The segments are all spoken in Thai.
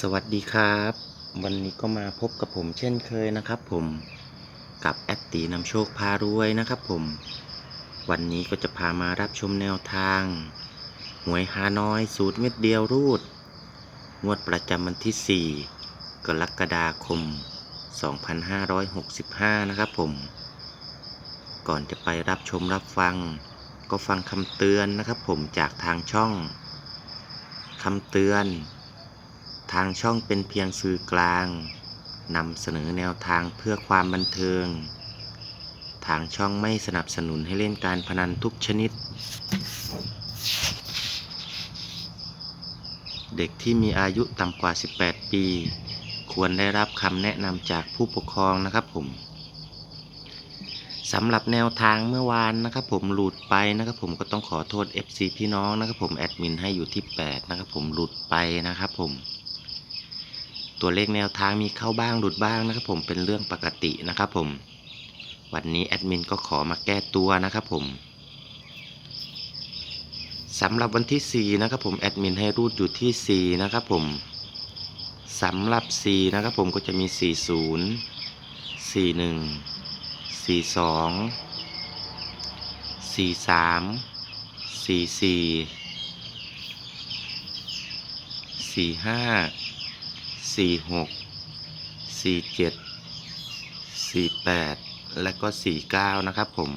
สวัสดีครับ วันนี้ก็มาพบกับผมเช่นเคยนะครับผมกับแอดตีนำโชคพารวยนะครับผม วันนี้ก็จะพามารับชมแนวทาง หวยฮานอยสูตรเม็ดเดียวรูด งวดประจำวันที่ 4 กรกฎาคม 2565 นะครับผม ก่อนจะไปรับชมรับฟัง ก็ฟังคำเตือนนะครับผมจากทางช่องคำเตือน ทางช่องเป็นเพียงสื่อกลางนำเสนอแนวทางเพื่อความบันเทิง ทางช่องไม่สนับสนุนให้เล่นการพนันทุกชนิด เด็กที่มีอายุต่ำกว่า 18 ปี ควรได้รับคำแนะนำจากผู้ปกครองนะครับผมสำหรับแนวทางเมื่อวานนะครับผมหลุดไปนะครับผมก็ต้องขอโทษ FC พี่น้องนะครับผมแอดมินให้อยู่ที่ 8 นะครับผมหลุดไปนะครับผม ตัวเลขแนวทางมีเข้าบ้างหลุดบ้างนะครับ ผมเป็นเรื่องปกตินะครับ ผม วันนี้แอดมินก็ขอมาแก้ตัวนะครับ ผมสำหรับวันที่ 4 นะครับ ผมแอดมินให้รูดอยู่ที่ 4 นะครับ ผมสำหรับ 4 นะครับ ผมก็จะมี 40 41 42 43 44สี่ห้า สี่หกสี่เจ็ดสี่แปดและก็สี่เก้านะครับผม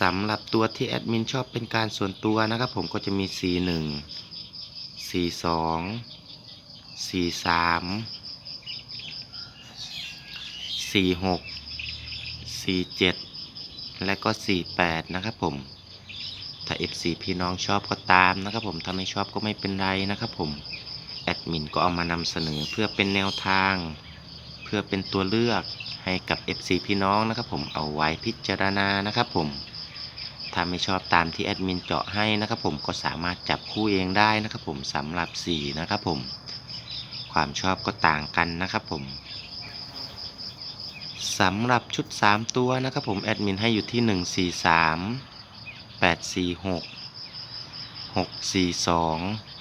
สำหรับตัวที่แอดมินชอบเป็นการส่วนตัวนะครับผมก็จะมีสี่หนึ่งสี่สองสี่สามสี่หกสี่เจ็ดและก็สี่แปดนะครับผมถ้า FC พี่น้องชอบก็ตามนะครับผมถ้าไม่ชอบก็ไม่เป็นไรนะครับผม แอดมินก็เอามานำเสนอเพื่อเป็นแนวทาง เพื่อเป็นตัวเลือกให้กับ FC พี่น้องนะครับผมเอาไว้พิจารณานะครับผมถ้าไม่ชอบตามที่แอดมินเจาะให้นะครับผมก็สามารถจับคู่เองได้นะครับผมสำหรับ4นะครับผมความชอบก็ต่างกันนะครับผมสำหรับชุด 3 ตัวนะครับผมแอดมินให้อยู่ที่ 143 846 642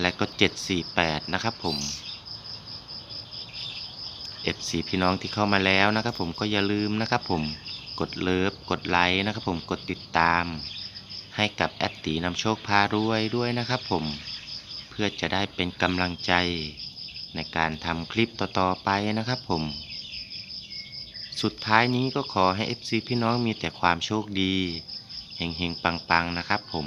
และก็ 748 นะครับผม FC พี่น้องที่เข้ามาแล้วนะครับผมก็อย่าลืมนะครับผมกดเลิฟกดไลค์นะครับผมกดติดตาม ให้กับแอดตีนำโชคพารวยด้วยนะครับผมเพื่อจะได้เป็นกำลังใจในการทำคลิปต่อๆไปนะครับผม สุดท้ายนี้ก็ขอให้ FC พี่น้องมีแต่ความโชคดีเฮงๆปังๆนะครับผม